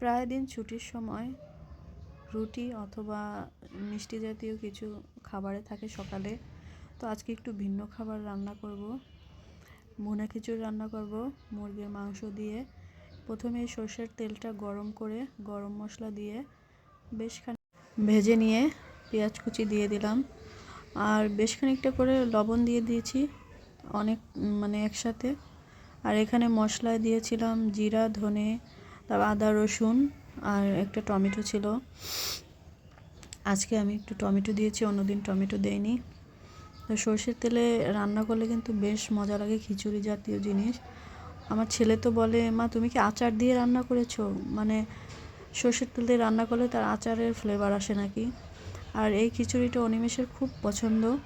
প্রায় দিন ছুটির সময় রুটি অথবা মিষ্টি জাতীয় কিছু খাবারে থাকে সকালে। তো আজকে একটু ভিন্ন খাবার রান্না করব। ভুনা খিচুড়ি রান্না করব মুরগির মাংস দিয়ে। প্রথমে সর্ষের তেলটা গরম করে গরম মশলা দিয়ে বেশ খানি ভেজে নিয়ে পেঁয়াজ কুচি দিয়ে দিলাম। আর বেশ খানিকটা করে লবণ দিয়ে দিয়েছি অনেক মানে একসাথে। আর এখানে মশলায় দিয়েছিলাম জিরা, ধনে তারপর আদা, রসুন আর একটা টমেটো ছিল। আজকে আমি একটু টমেটো দিয়েছি, অন্যদিন টমেটো দেইনি। তো সর্ষের তেলে রান্না করলে কিন্তু বেশ মজা লাগে, খিচুড়ি জাতীয় জিনিস। আমার ছেলে তো বলে, মা, তুমি কি আচার দিয়ে রান্না করেছ? মানে সর্ষের তেল দিয়ে রান্না করলে তার আচারের ফ্লেভার আসে নাকি? আর এই খিচুড়িটা অনিমেষের খুব পছন্দ।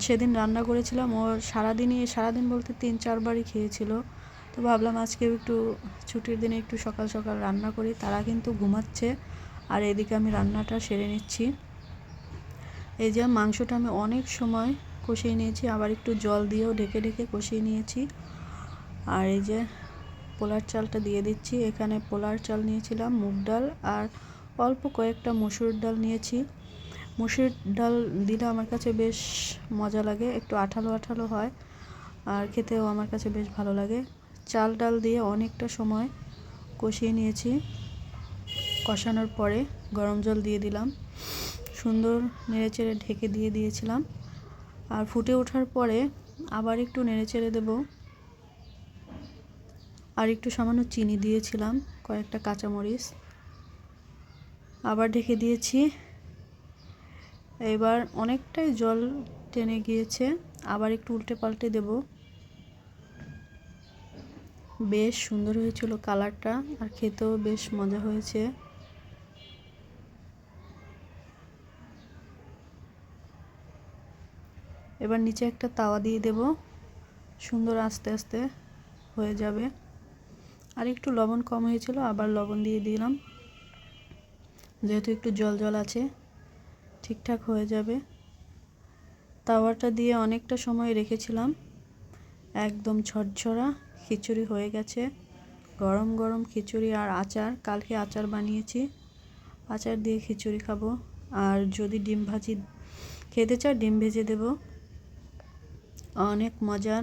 সেদিন রান্না করেছিলাম, ওর সারাদিনই, সারাদিন বলতে তিন, চারবারই খেয়েছিল। তো ভাবলাম আজকে একটু ছুটির দিনে একটু সকাল সকাল রান্না করি। তারা কিন্তু ঘুমাচ্ছে। আর এদিকে আমি রান্নাটা সেরে নিচ্ছি। এই যে মাংসটা আমি অনেক সময় কষিয়ে নিয়েছি, আবার একটু জল দিয়েও ঢেকে ঢেকে কষিয়ে নিয়েছি। আর এই যে পোলার চালটা দিয়ে দিচ্ছি। এখানে পোলার চাল নিয়েছিলাম, মুগ ডাল আর অল্প কয়েকটা মসুর ডাল নিয়েছি। মসুর ডাল দিলে আমার কাছে বেশ মজা লাগে, একটু আঠালো আঠালো হয়। আর খেতেও আমার কাছে বেশ ভালো লাগে। চাল ডাল দিয়ে অনেকটা সময় কষিয়ে নিয়েছি। কষানোর পরে গরম জল দিয়ে দিলাম। সুন্দর নেড়েচেড়ে ঢেকে দিয়ে দিয়েছিলাম। আর ফুটে ওঠার পরে আবার একটু নেড়েচেড়ে দেব। আর একটু সামান্য চিনি দিয়েছিলাম, কয়েকটা কাঁচামরিচ। আবার ঢেকে দিয়েছি। এবার অনেকটাই জল টেনে গিয়েছে, আবার একটু উল্টে পাল্টে দেব। বেশ সুন্দর হয়েছিল কালারটা আর খেতেও বেশ মজা হয়েছে। এবার নিচে একটা তাওয়া দিয়ে দেব। সুন্দর আস্তে আস্তে হয়ে যাবে। আর একটু লবণ কম হয়েছিল, আবার লবণ দিয়ে দিলাম। যেহেতু একটু জল জল আছে, ঠিকঠাক হয়ে যাবে। তাওয়াটা দিয়ে অনেকটা সময় রেখেছিলাম, একদম ঝরঝরা। খিচুড়ি হয়ে গেছে। গরম গরম খিচুড়ি আর আচার। কালকে আচার বানিয়েছি। আচার দিয়ে খিচুড়ি খাব। আর যদি ডিম ভাজি খেতে চাও, ডিম ভেজে দেব। অনেক মজার।